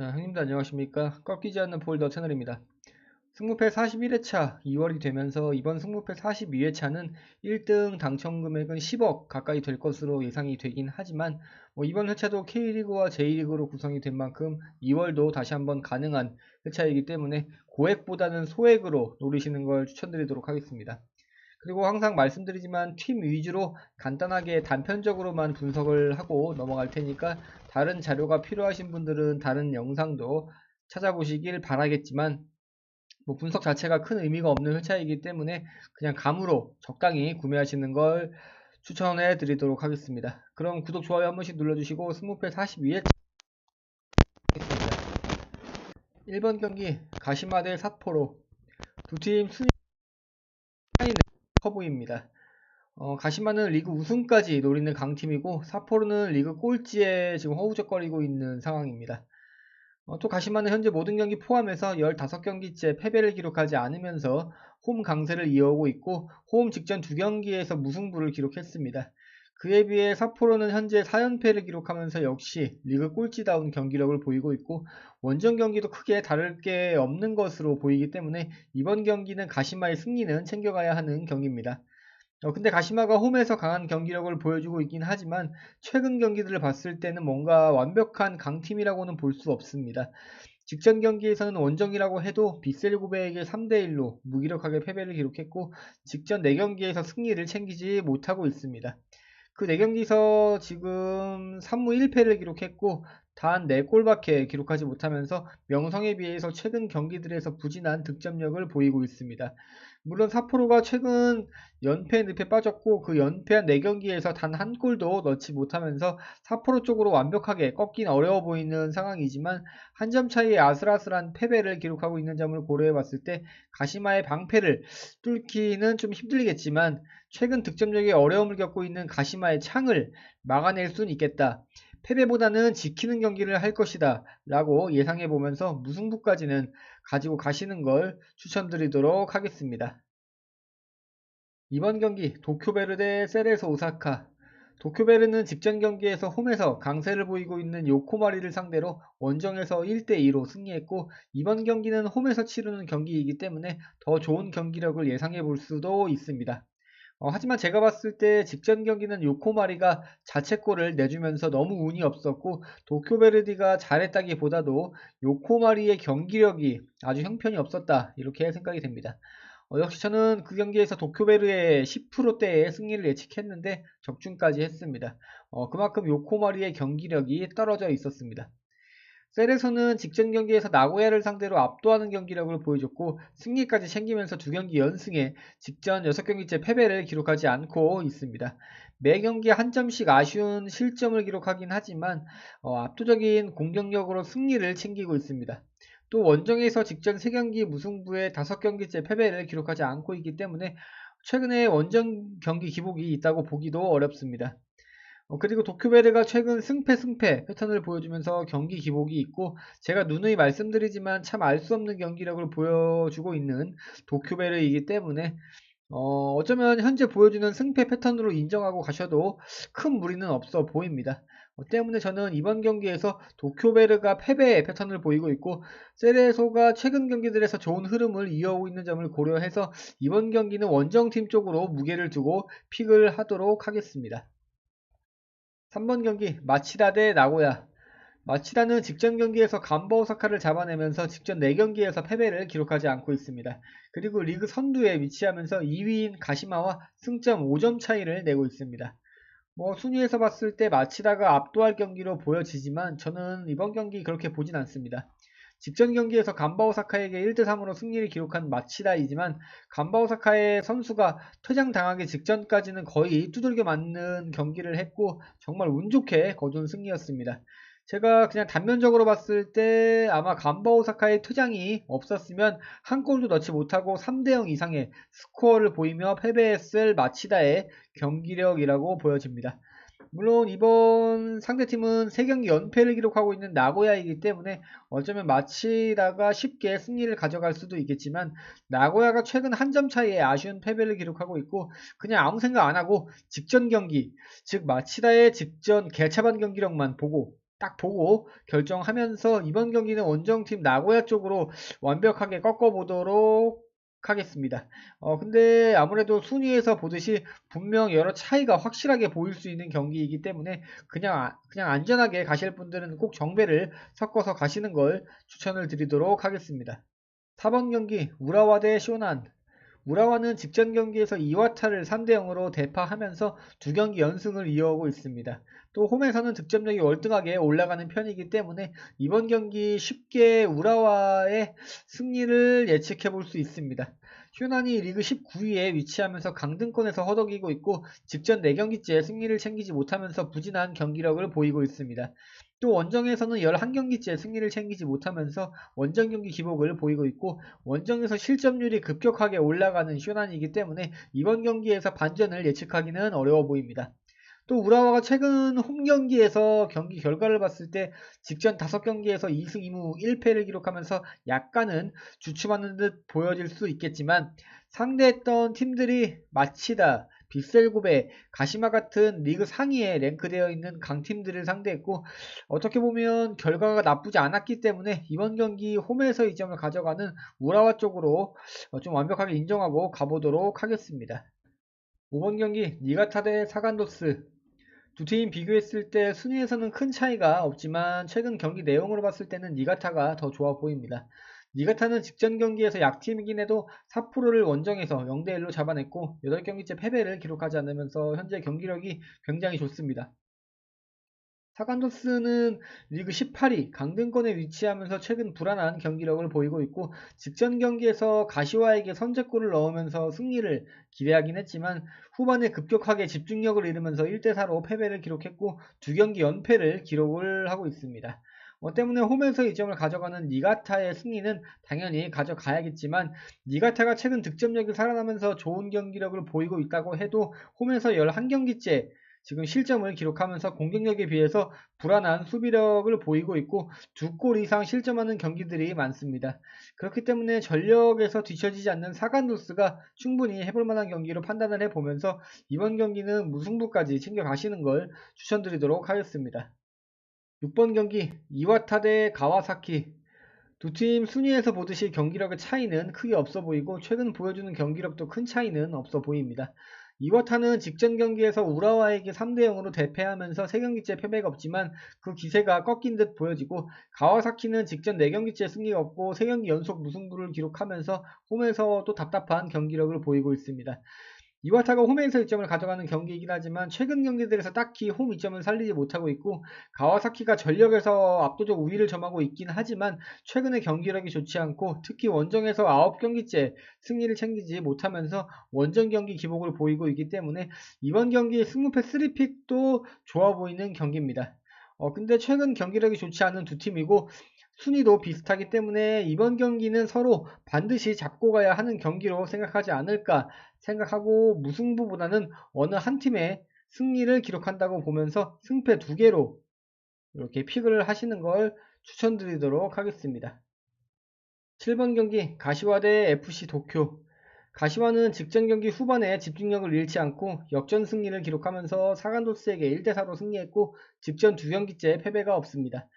자, 형님들 안녕하십니까? 꺾이지 않는 폴더 채널입니다. 승무패 41회차 2월이 되면서 이번 승무패 42회차는 1등 당첨 금액은 10억 가까이 될 것으로 예상이 되긴 하지만 뭐 이번 회차도 K리그와 J리그로 구성이 된 만큼 2월도 다시 한번 가능한 회차이기 때문에 고액보다는 소액으로 노리시는 걸 추천드리도록 하겠습니다. 그리고 항상 말씀드리지만 팀 위주로 간단하게 단편적으로만 분석을 하고 넘어갈 테니까 다른 자료가 필요하신 분들은 다른 영상도 찾아보시길 바라겠지만 뭐 분석 자체가 큰 의미가 없는 회차이기 때문에 그냥 감으로 적당히 구매하시는 걸 추천해 드리도록 하겠습니다. 그럼 구독, 좋아요 한 번씩 눌러주시고 스무패 42회 1번 경기 가시마 대 사포로 두 팀 순위 커 보입니다. 어, 가시마는 리그 우승까지 노리는 강팀이고 사포로는 리그 꼴찌에 지금 허우적거리고 있는 상황입니다. 어, 또 가시마는 현재 모든 경기 포함해서 15경기째 패배를 기록하지 않으면서 홈 강세를 이어오고 있고 홈 직전 두 경기에서 무승부를 기록했습니다. 그에 비해 사포로는 현재 4연패를 기록하면서 역시 리그 꼴찌다운 경기력을 보이고 있고 원정 경기도 크게 다를 게 없는 것으로 보이기 때문에 이번 경기는 가시마의 승리는 챙겨가야 하는 경기입니다. 어, 근데 가시마가 홈에서 강한 경기력을 보여주고 있긴 하지만 최근 경기들을 봤을 때는 뭔가 완벽한 강팀이라고는 볼 수 없습니다. 직전 경기에서는 원정이라고 해도 빗셀 고베에게 3대1로 무기력하게 패배를 기록했고 직전 4경기에서 승리를 챙기지 못하고 있습니다. 그 4경기에서 지금 3무 1패를 기록했고 단 4골밖에 기록하지 못하면서 명성에 비해서 최근 경기들에서 부진한 득점력을 보이고 있습니다. 물론 사포로가 최근 연패 늪에 빠졌고 그 연패한 4경기에서 단 한 골도 넣지 못하면서 사포로 쪽으로 완벽하게 꺾긴 어려워 보이는 상황이지만 한 점 차이의 아슬아슬한 패배를 기록하고 있는 점을 고려해 봤을 때 가시마의 방패를 뚫기는 좀 힘들겠지만 최근 득점력에 어려움을 겪고 있는 가시마의 창을 막아낼 수는 있겠다. 패배보다는 지키는 경기를 할 것이다 라고 예상해 보면서 무승부까지는 가지고 가시는 걸 추천드리도록 하겠습니다. 이번 경기 도쿄베르 대 세레소 오사카 도쿄베르는 직전 경기에서 홈에서 강세를 보이고 있는 요코마리를 상대로 원정에서 1대2로 승리했고 이번 경기는 홈에서 치르는 경기이기 때문에 더 좋은 경기력을 예상해 볼 수도 있습니다. 어, 하지만 제가 봤을 때 직전 경기는 요코마리가 자책골을 내주면서 너무 운이 없었고 도쿄베르디가 잘했다기보다도 요코마리의 경기력이 아주 형편이 없었다 이렇게 생각이 됩니다. 어, 역시 저는 그 경기에서 도쿄베르의 10%대의 승리를 예측했는데 적중까지 했습니다. 어, 그만큼 요코마리의 경기력이 떨어져 있었습니다. 셀에서는 직전 경기에서 나고야를 상대로 압도하는 경기력을 보여줬고 승리까지 챙기면서 두 경기 연승에 직전 6경기째 패배를 기록하지 않고 있습니다. 매 경기 한 점씩 아쉬운 실점을 기록하긴 하지만 어, 압도적인 공격력으로 승리를 챙기고 있습니다. 또 원정에서 직전 3경기 무승부에 5경기째 패배를 기록하지 않고 있기 때문에 최근에 원정 경기 기복이 있다고 보기도 어렵습니다. 어, 그리고 도쿄베르가 최근 승패 승패 패턴을 보여주면서 경기 기복이 있고 제가 누누이 말씀드리지만 참 알 수 없는 경기력을 보여주고 있는 도쿄베르이기 때문에 어, 어쩌면 현재 보여주는 승패 패턴으로 인정하고 가셔도 큰 무리는 없어 보입니다. 어, 때문에 저는 이번 경기에서 도쿄베르가 패배의 패턴을 보이고 있고 세레소가 최근 경기들에서 좋은 흐름을 이어오고 있는 점을 고려해서 이번 경기는 원정팀 쪽으로 무게를 두고 픽을 하도록 하겠습니다. 3번 경기 마치다 대 나고야 마치다는 직전 경기에서 간바 오사카를 잡아내면서 직전 4경기에서 패배를 기록하지 않고 있습니다. 그리고 리그 선두에 위치하면서 2위인 가시마와 승점 5점 차이를 내고 있습니다. 뭐 순위에서 봤을 때 마치다가 압도할 경기로 보여지지만 저는 이번 경기 그렇게 보진 않습니다. 직전 경기에서 간바오사카에게 1대3으로 승리를 기록한 마치다이지만 간바오사카의 선수가 퇴장당하기 직전까지는 거의 두들겨 맞는 경기를 했고 정말 운 좋게 거둔 승리였습니다. 제가 그냥 단면적으로 봤을 때 아마 간바오사카의 퇴장이 없었으면 한 골도 넣지 못하고 3대0 이상의 스코어를 보이며 패배했을 마치다의 경기력이라고 보여집니다. 물론 이번 상대팀은 3경기 연패를 기록하고 있는 나고야이기 때문에 어쩌면 마치다가 쉽게 승리를 가져갈 수도 있겠지만 나고야가 최근 한 점 차이의 아쉬운 패배를 기록하고 있고 그냥 아무 생각 안 하고 직전 경기 즉 마치다의 직전 개차반 경기력만 보고 딱 보고 결정하면서 이번 경기는 원정팀 나고야 쪽으로 완벽하게 꺾어보도록 하겠습니다. 어, 근데 아무래도 순위에서 보듯이 분명 여러 차이가 확실하게 보일 수 있는 경기이기 때문에 그냥, 아, 그냥 안전하게 가실 분들은 꼭 정배를 섞어서 가시는 걸 추천을 드리도록 하겠습니다. 4번 경기 우라와 대 쇼난 우라와는 직전 경기에서 이와타를 3대 0으로 대파하면서 두 경기 연승을 이어오고 있습니다. 또 홈에서는 득점력이 월등하게 올라가는 편이기 때문에 이번 경기 쉽게 우라와의 승리를 예측해 볼 수 있습니다. 휴난이 리그 19위에 위치하면서 강등권에서 허덕이고 있고 직전 4경기째 승리를 챙기지 못하면서 부진한 경기력을 보이고 있습니다. 또 원정에서는 11경기째 승리를 챙기지 못하면서 원정 경기 기복을 보이고 있고 원정에서 실점률이 급격하게 올라가는 휴난이기 때문에 이번 경기에서 반전을 예측하기는 어려워 보입니다. 또 우라와가 최근 홈 경기에서 경기 결과를 봤을 때 직전 5경기에서 2승 2무 1패를 기록하면서 약간은 주춤하는 듯 보여질 수 있겠지만 상대했던 팀들이 마치다, 빗셀고베, 가시마 같은 리그 상위에 랭크되어 있는 강팀들을 상대했고 어떻게 보면 결과가 나쁘지 않았기 때문에 이번 경기 홈에서 이 점을 가져가는 우라와 쪽으로 좀 완벽하게 인정하고 가보도록 하겠습니다. 5번 경기 니가타 대 사간도스 두 팀 비교했을 때 순위에서는 큰 차이가 없지만 최근 경기 내용으로 봤을 때는 니가타가 더 좋아 보입니다. 니가타는 직전 경기에서 약팀이긴 해도 사포로를 원정에서 0대1로 잡아냈고 8경기째 패배를 기록하지 않으면서 현재 경기력이 굉장히 좋습니다. 사간도스는 리그 18위 강등권에 위치하면서 최근 불안한 경기력을 보이고 있고 직전 경기에서 가시와에게 선제골을 넣으면서 승리를 기대하긴 했지만 후반에 급격하게 집중력을 잃으면서 1대4로 패배를 기록했고 두 경기 연패를 기록을 하고 있습니다. 뭐 때문에 홈에서 이 점을 가져가는 니가타의 승리는 당연히 가져가야겠지만 니가타가 최근 득점력이 살아나면서 좋은 경기력을 보이고 있다고 해도 홈에서 11경기째 지금 실점을 기록하면서 공격력에 비해서 불안한 수비력을 보이고 있고 두 골 이상 실점하는 경기들이 많습니다. 그렇기 때문에 전력에서 뒤처지지 않는 사간도스가 충분히 해볼 만한 경기로 판단을 해보면서 이번 경기는 무승부까지 챙겨가시는 걸 추천드리도록 하겠습니다. 6번 경기 이와타 대 가와사키 두 팀 순위에서 보듯이 경기력의 차이는 크게 없어 보이고 최근 보여주는 경기력도 큰 차이는 없어 보입니다. 이워타는 직전 경기에서 우라와에게 3대 0으로 대패하면서 3경기째 패배가 없지만 그 기세가 꺾인 듯 보여지고 가와사키는 직전 4경기째 승리가 없고 3경기 연속 무승부를 기록하면서 홈에서 또 답답한 경기력을 보이고 있습니다. 이와타가 홈에서 1점을 가져가는 경기이긴 하지만 최근 경기들에서 딱히 홈 2점을 살리지 못하고 있고 가와사키가 전력에서 압도적 우위를 점하고 있긴 하지만 최근의 경기력이 좋지 않고 특히 원정에서 9경기째 승리를 챙기지 못하면서 원정 경기 기복을 보이고 있기 때문에 이번 경기 승무패 3픽도 좋아 보이는 경기입니다. 어, 근데 최근 경기력이 좋지 않은 두 팀이고 순위도 비슷하기 때문에 이번 경기는 서로 반드시 잡고 가야 하는 경기로 생각하지 않을까 생각하고 무승부보다는 어느 한 팀의 승리를 기록한다고 보면서 승패 두 개로 이렇게 픽을 하시는 걸 추천드리도록 하겠습니다. 7번 경기 가시와 대 FC 도쿄 가시와는 직전 경기 후반에 집중력을 잃지 않고 역전 승리를 기록하면서 사간도스에게 1대4로 승리했고 직전 두 경기째 패배가 없습니다.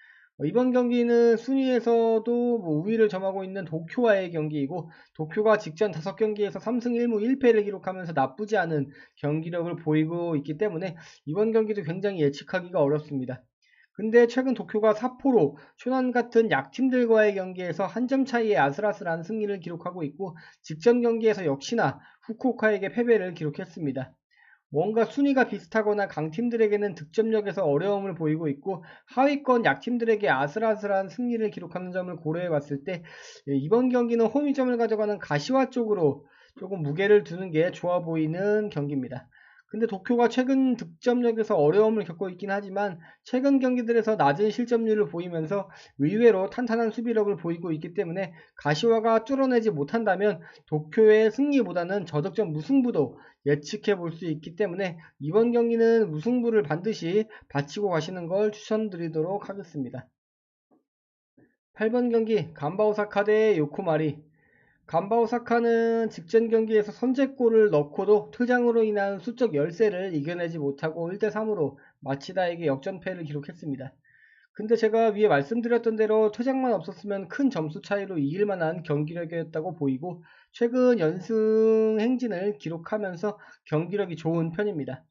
어, 이번 경기는 순위에서도 뭐 우위를 점하고 있는 도쿄와의 경기이고 도쿄가 직전 5경기에서 3승 1무 1패를 기록하면서 나쁘지 않은 경기력을 보이고 있기 때문에 이번 경기도 굉장히 예측하기가 어렵습니다. 근데 최근 도쿄가 사포로, 초난 같은 약팀들과의 경기에서 한 점 차이의 아슬아슬한 승리를 기록하고 있고 직전 경기에서 역시나 후쿠오카에게 패배를 기록했습니다. 뭔가 순위가 비슷하거나 강팀들에게는 득점력에서 어려움을 보이고 있고 하위권 약팀들에게 아슬아슬한 승리를 기록하는 점을 고려해 봤을 때 예, 이번 경기는 홈이점을 가져가는 가시화 쪽으로 조금 무게를 두는 게 좋아 보이는 경기입니다. 근데 도쿄가 최근 득점력에서 어려움을 겪고 있긴 하지만 최근 경기들에서 낮은 실점률을 보이면서 의외로 탄탄한 수비력을 보이고 있기 때문에 가시화가 뚫어내지 못한다면 도쿄의 승리보다는 저득점 무승부도 예측해 볼 수 있기 때문에 이번 경기는 무승부를 반드시 바치고 가시는 걸 추천드리도록 하겠습니다. 8번 경기 간바오사카 대 요코마리 간바오사카는 직전 경기에서 선제골을 넣고도 퇴장으로 인한 수적 열세를 이겨내지 못하고 1대3으로 마치다에게 역전패를 기록했습니다. 근데 제가 위에 말씀드렸던 대로 퇴장만 없었으면 큰 점수 차이로 이길 만한 경기력이었다고 보이고 최근 연승 행진을 기록하면서 경기력이 좋은 편입니다.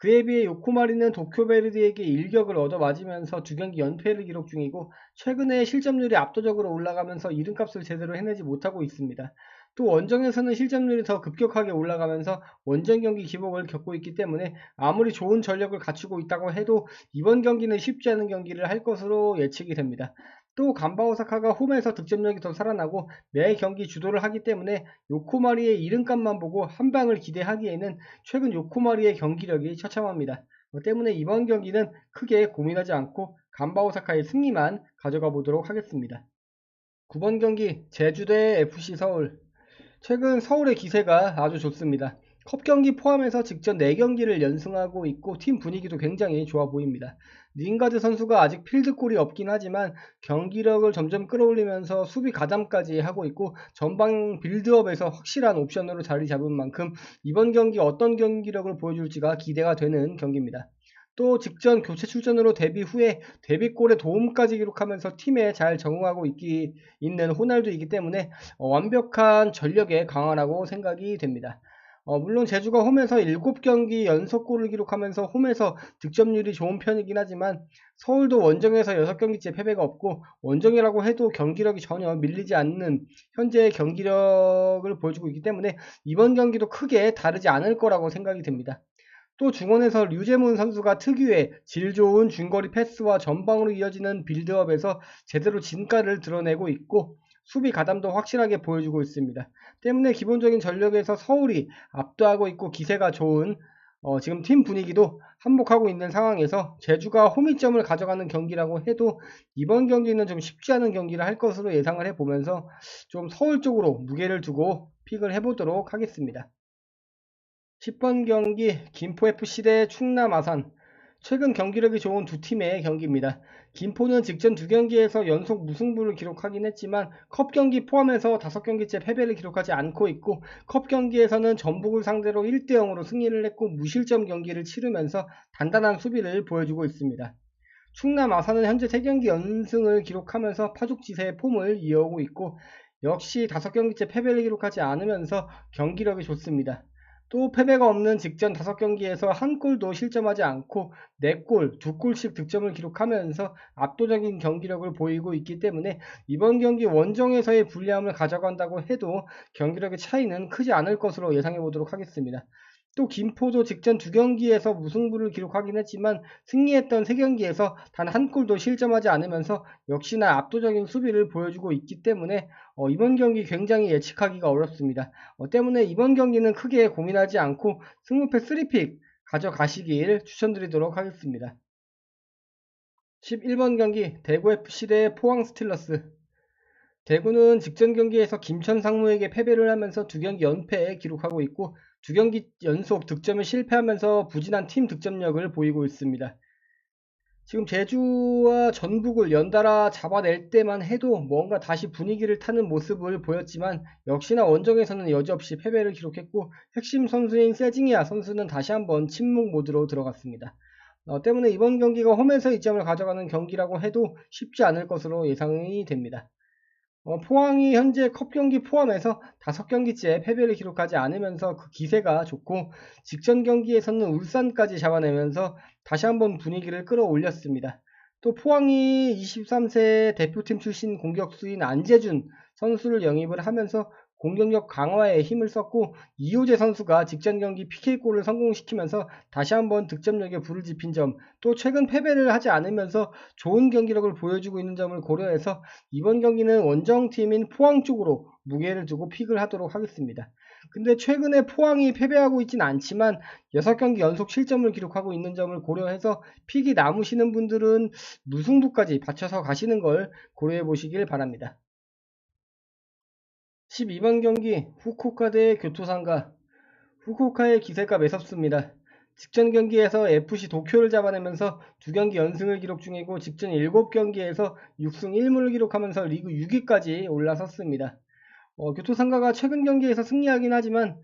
그에 비해 요코마리는 도쿄베르디에게 일격을 얻어 맞으면서 두 경기 연패를 기록 중이고 최근에 실점률이 압도적으로 올라가면서 이름값을 제대로 해내지 못하고 있습니다. 또 원정에서는 실점률이 더 급격하게 올라가면서 원정 경기 기복을 겪고 있기 때문에 아무리 좋은 전력을 갖추고 있다고 해도 이번 경기는 쉽지 않은 경기를 할 것으로 예측이 됩니다. 또 간바오사카가 홈에서 득점력이 더 살아나고 매 경기 주도를 하기 때문에 요코마리의 이름값만 보고 한 방을 기대하기에는 최근 요코마리의 경기력이 처참합니다. 뭐 때문에 이번 경기는 크게 고민하지 않고 간바오사카의 승리만 가져가 보도록 하겠습니다. 9번 경기 제주대 FC 서울 최근 서울의 기세가 아주 좋습니다. 컵 경기 포함해서 직전 4경기를 연승하고 있고 팀 분위기도 굉장히 좋아 보입니다. 링가드 선수가 아직 필드골이 없긴 하지만 경기력을 점점 끌어올리면서 수비 가담까지 하고 있고 전방 빌드업에서 확실한 옵션으로 자리 잡은 만큼 이번 경기 어떤 경기력을 보여줄지가 기대가 되는 경기입니다. 또 직전 교체 출전으로 데뷔 후에 데뷔골에 도움까지 기록하면서 팀에 잘 적응하고 있기 있는 호날두이기 때문에 어, 완벽한 전력의 강화라고 생각이 됩니다. 어, 물론 제주가 홈에서 7경기 연속골을 기록하면서 홈에서 득점률이 좋은 편이긴 하지만 서울도 원정에서 6경기째 패배가 없고 원정이라고 해도 경기력이 전혀 밀리지 않는 현재의 경기력을 보여주고 있기 때문에 이번 경기도 크게 다르지 않을 거라고 생각이 됩니다. 또 중원에서 류재문 선수가 특유의 질 좋은 중거리 패스와 전방으로 이어지는 빌드업에서 제대로 진가를 드러내고 있고 수비 가담도 확실하게 보여주고 있습니다. 때문에 기본적인 전력에서 서울이 압도하고 있고 기세가 좋은 어, 지금 팀 분위기도 한복하고 있는 상황에서 제주가 홈이점을 가져가는 경기라고 해도 이번 경기는 좀 쉽지 않은 경기를 할 것으로 예상을 해보면서 좀 서울 쪽으로 무게를 두고 픽을 해보도록 하겠습니다. 10번 경기 김포FC 대 충남 아산 최근 경기력이 좋은 두 팀의 경기입니다. 김포는 직전 두 경기에서 연속 무승부를 기록하긴 했지만 컵 경기 포함해서 다섯 경기째 패배를 기록하지 않고 있고 컵 경기에서는 전북을 상대로 1대 0으로 승리를 했고 무실점 경기를 치르면서 단단한 수비를 보여주고 있습니다. 충남 아산은 현재 3경기 연승을 기록하면서 파죽지세의 폼을 이어오고 있고 역시 다섯 경기째 패배를 기록하지 않으면서 경기력이 좋습니다. 또 패배가 없는 직전 5경기에서 한 골도 실점하지 않고 4골, 2골씩 득점을 기록하면서 압도적인 경기력을 보이고 있기 때문에 이번 경기 원정에서의 불리함을 가져간다고 해도 경기력의 차이는 크지 않을 것으로 예상해 보도록 하겠습니다. 또 김포도 직전 두 경기에서 무승부를 기록하긴 했지만 승리했던 세 경기에서 단 한 골도 실점하지 않으면서 역시나 압도적인 수비를 보여주고 있기 때문에 어, 이번 경기 굉장히 예측하기가 어렵습니다. 어, 때문에 이번 경기는 크게 고민하지 않고 승무패 3픽 가져가시길 추천드리도록 하겠습니다. 11번 경기 대구FC 대 포항 스틸러스 대구는 직전 경기에서 김천 상무에게 패배를 하면서 두 경기 연패에 기록하고 있고 두 경기 연속 득점에 실패하면서 부진한 팀 득점력을 보이고 있습니다. 지금 제주와 전북을 연달아 잡아낼 때만 해도 뭔가 다시 분위기를 타는 모습을 보였지만 역시나 원정에서는 여지없이 패배를 기록했고 핵심 선수인 세징야 선수는 다시 한번 침묵 모드로 들어갔습니다. 어, 때문에 이번 경기가 홈에서 이점을 가져가는 경기라고 해도 쉽지 않을 것으로 예상이 됩니다. 어, 포항이 현재 컵 경기 포함해서 5경기째 패배를 기록하지 않으면서 그 기세가 좋고 직전 경기에서는 울산까지 잡아내면서 다시 한번 분위기를 끌어올렸습니다. 또 포항이 23세 대표팀 출신 공격수인 안재준 선수를 영입을 하면서 공격력 강화에 힘을 썼고 이호재 선수가 직전 경기 PK골을 성공시키면서 다시 한번 득점력에 불을 지핀 점, 또 최근 패배를 하지 않으면서 좋은 경기력을 보여주고 있는 점을 고려해서 이번 경기는 원정팀인 포항 쪽으로 무게를 두고 픽을 하도록 하겠습니다. 근데 최근에 포항이 패배하고 있진 않지만 6경기 연속 실점을 기록하고 있는 점을 고려해서 픽이 남으시는 분들은 무승부까지 받쳐서 가시는 걸 고려해 보시길 바랍니다. 12번 경기 후쿠오카 대 교토상가 후쿠오카의 기세가 매섭습니다. 직전 경기에서 FC 도쿄를 잡아내면서 두 경기 연승을 기록 중이고 직전 7경기에서 6승 1무를 기록하면서 리그 6위까지 올라섰습니다. 어, 교토상가가 최근 경기에서 승리하긴 하지만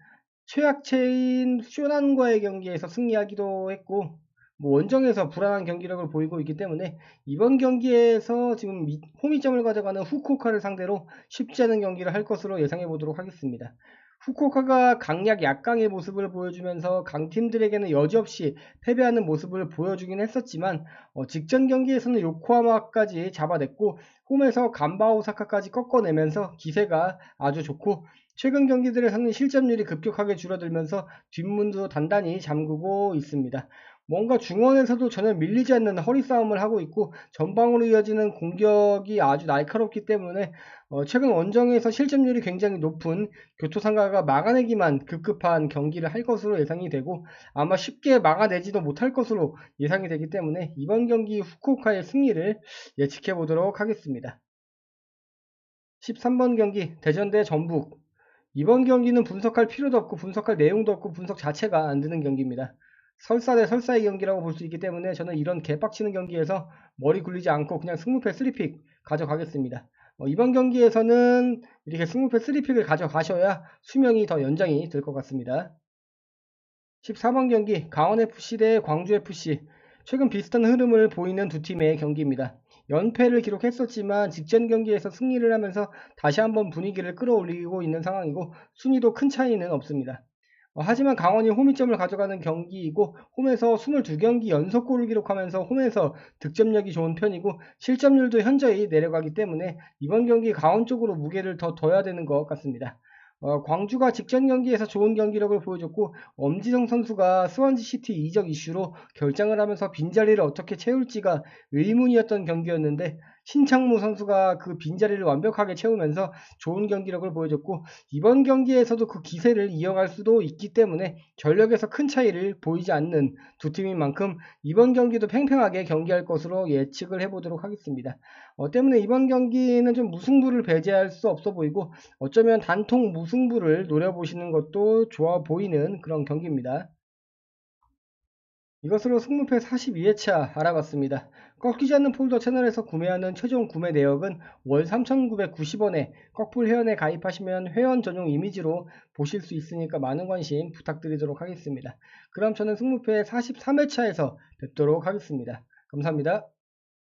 최약체인 쇼난과의 경기에서 승리하기도 했고 뭐 원정에서 불안한 경기력을 보이고 있기 때문에 이번 경기에서 지금 홈이점을 가져가는 후쿠오카를 상대로 쉽지 않은 경기를 할 것으로 예상해 보도록 하겠습니다. 후쿠오카가 강약 약강의 모습을 보여주면서 강팀들에게는 여지없이 패배하는 모습을 보여주긴 했었지만 어, 직전 경기에서는 요코하마까지 잡아냈고 홈에서 간바오사카까지 꺾어내면서 기세가 아주 좋고 최근 경기들에서는 실점률이 급격하게 줄어들면서 뒷문도 단단히 잠그고 있습니다. 뭔가 중원에서도 전혀 밀리지 않는 허리 싸움을 하고 있고 전방으로 이어지는 공격이 아주 날카롭기 때문에 어, 최근 원정에서 실점률이 굉장히 높은 교토상가가 막아내기만 급급한 경기를 할 것으로 예상이 되고 아마 쉽게 막아내지도 못할 것으로 예상이 되기 때문에 이번 경기 후쿠오카의 승리를 예측해 보도록 하겠습니다. 13번 경기 대전 대 전북 이번 경기는 분석할 필요도 없고 분석할 내용도 없고 분석 자체가 안 되는 경기입니다. 설사 대 설사의 경기라고 볼 수 있기 때문에 저는 이런 개빡치는 경기에서 머리 굴리지 않고 그냥 승무패 3픽 가져가겠습니다. 어, 이번 경기에서는 이렇게 승무패 3픽을 가져가셔야 수명이 더 연장이 될 것 같습니다. 14번 경기 강원FC 대 광주FC 최근 비슷한 흐름을 보이는 두 팀의 경기입니다. 연패를 기록했었지만 직전 경기에서 승리를 하면서 다시 한번 분위기를 끌어올리고 있는 상황이고 순위도 큰 차이는 없습니다. 어, 하지만 강원이 홈이점을 가져가는 경기이고 홈에서 22경기 연속골을 기록하면서 홈에서 득점력이 좋은 편이고 실점률도 현저히 내려가기 때문에 이번 경기 강원 쪽으로 무게를 더 둬야 되는 것 같습니다. 어, 광주가 직전 경기에서 좋은 경기력을 보여줬고 엄지성 선수가 스완지 시티 이적 이슈로 결장을 하면서 빈자리를 어떻게 채울지가 의문이었던 경기였는데 신창무 선수가 그 빈자리를 완벽하게 채우면서 좋은 경기력을 보여줬고 이번 경기에서도 그 기세를 이어갈 수도 있기 때문에 전력에서 큰 차이를 보이지 않는 두 팀인 만큼 이번 경기도 팽팽하게 경기할 것으로 예측을 해보도록 하겠습니다. 어, 때문에 이번 경기는 좀 무승부를 배제할 수 없어 보이고 어쩌면 단통 무승부를 노려보시는 것도 좋아 보이는 그런 경기입니다. 이것으로 승무패 42회차 알아봤습니다. 꺾이지 않는 폴더 채널에서 구매하는 최종 구매 내역은 월 3,990원에 꺾풀 회원에 가입하시면 회원 전용 이미지로 보실 수 있으니까 많은 관심 부탁드리도록 하겠습니다. 그럼 저는 승무패 43회차에서 뵙도록 하겠습니다. 감사합니다.